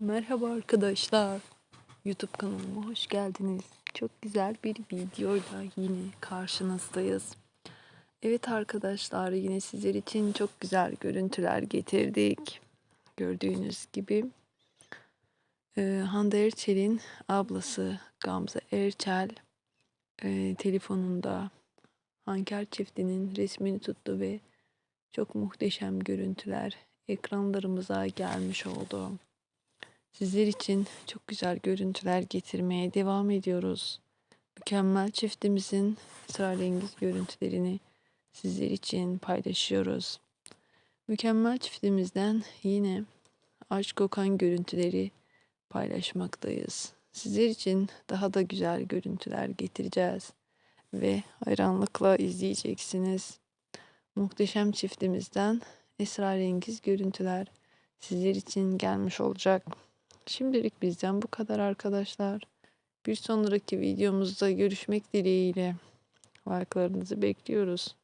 Merhaba arkadaşlar. YouTube kanalıma hoş geldiniz. Çok güzel bir videoyla yine karşınızdayız. Evet arkadaşlar yine sizler için çok güzel görüntüler getirdik. Gördüğünüz gibi e, Hande Erçel'in ablası Gamze Erçel e, telefonunda Hanker çiftinin resmini tuttu ve çok muhteşem görüntüler ekranlarımıza gelmiş oldu. Sizler için çok güzel görüntüler getirmeye devam ediyoruz. Mükemmel çiftimizin esrarengiz görüntülerini sizler için paylaşıyoruz. Mükemmel çiftimizden yine aşk kokan görüntüleri paylaşmaktayız. Sizler için daha da güzel görüntüler getireceğiz ve hayranlıkla izleyeceksiniz. Muhteşem çiftimizden esrarengiz görüntüler sizler için gelmiş olacak. Şimdilik bizden bu kadar arkadaşlar. Bir sonraki videomuzda görüşmek dileğiyle. Like'larınızı bekliyoruz.